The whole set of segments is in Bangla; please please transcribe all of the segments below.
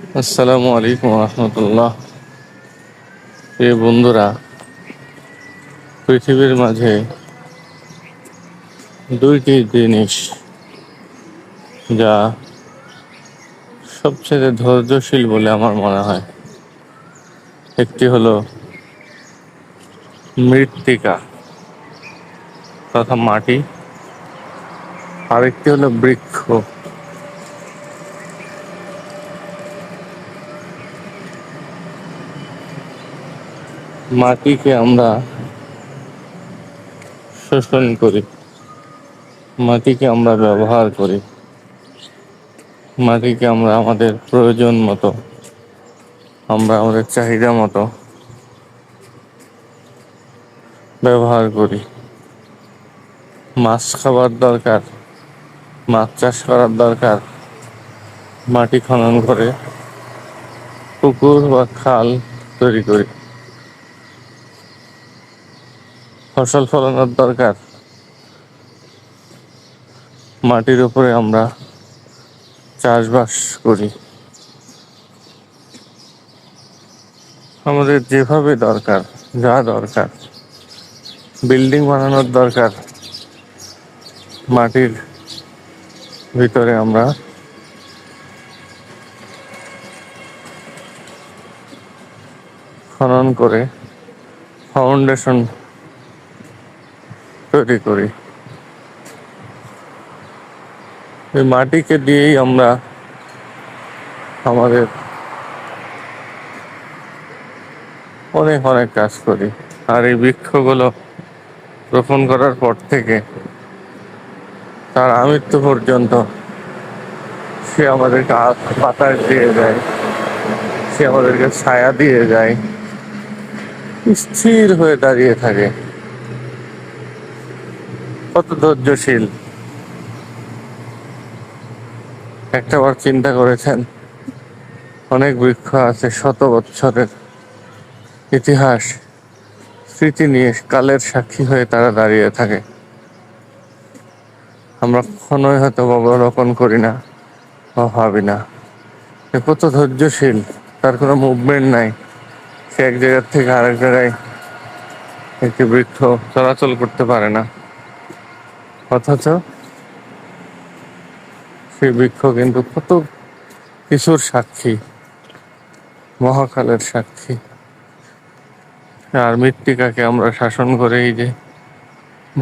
আসসালামু আলাইকুম রহমতুল্লাহ। প্রিয় বন্ধুরা, পৃথিবীর মাঝে দুইটি জিনিস যা সবচেয়ে ধৈর্যশীল বলে আমার মনে হয়। একটি হলো মৃত্তিকা, তথা মাটি। আরেকটি হলো বৃক্ষ। মাটিকে আমরা শোষণ করি, মাটিকে আমরা ব্যবহার করি, মাটিকে আমরা আমাদের প্রয়োজন মতো, আমরা আমাদের চাহিদা মতো ব্যবহার করি। মাছ খাবার দরকার, মাছ চাষ করার দরকার, মাটি খনন করে পুকুর বা খাল তৈরি করি। ফসল ফলানোর দরকার। মাটির উপরে আমরা চাষবাস করি। আমাদের যেভাবে দরকার, যা দরকার, বিল্ডিং বানানোর দরকার, মাটির ভিতরে আমরা খনন করে ফাউন্ডেশন তৈরি করি? এই মাটিকে দিয়েই আমরা আমাদের অনেক অনেক কাজ করি। আর এই বৃক্ষগুলো রোপণ করার পর থেকে তার আমৃত্যু পর্যন্ত সে আমাদেরকে বাতাস দিয়ে যায় সে আমাদেরকে ছায়া দিয়ে যায় স্থির হয়ে দাঁড়িয়ে থাকে। কত ধৈর্যশীল? একটা বার চিন্তা করেছেন? অনেক বৃক্ষ আছে শত বছরের ইতিহাস, স্মৃতি নিয়ে কালের সাক্ষী হয়ে তারা দাঁড়িয়ে থাকে। আমরা কখনোই হয়তো অবলোকন করি না বা ভাবি না। কত ধৈর্যশীল, তার কোনো মুভমেন্ট নাই। সে এক জায়গার থেকে আরেক জায়গায় একটি বৃক্ষ চলাচল করতে পারে না। অথচ সেই বৃক্ষ কিন্তু কত কিছুর সাক্ষী, মহাকালের সাক্ষী। আর মৃত্তিকাকে আমরা শাসন করে এই যে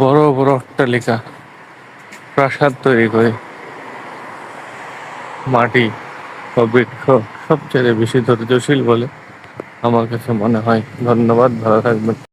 বড় বড় অট্টালিকা, প্রাসাদ তৈরি করে, মাটি বা বৃক্ষ সবচেয়ে বেশি ধৈর্যশীল বলে আমার কাছে মনে হয়। ধন্যবাদ, ভালো থাকবেন।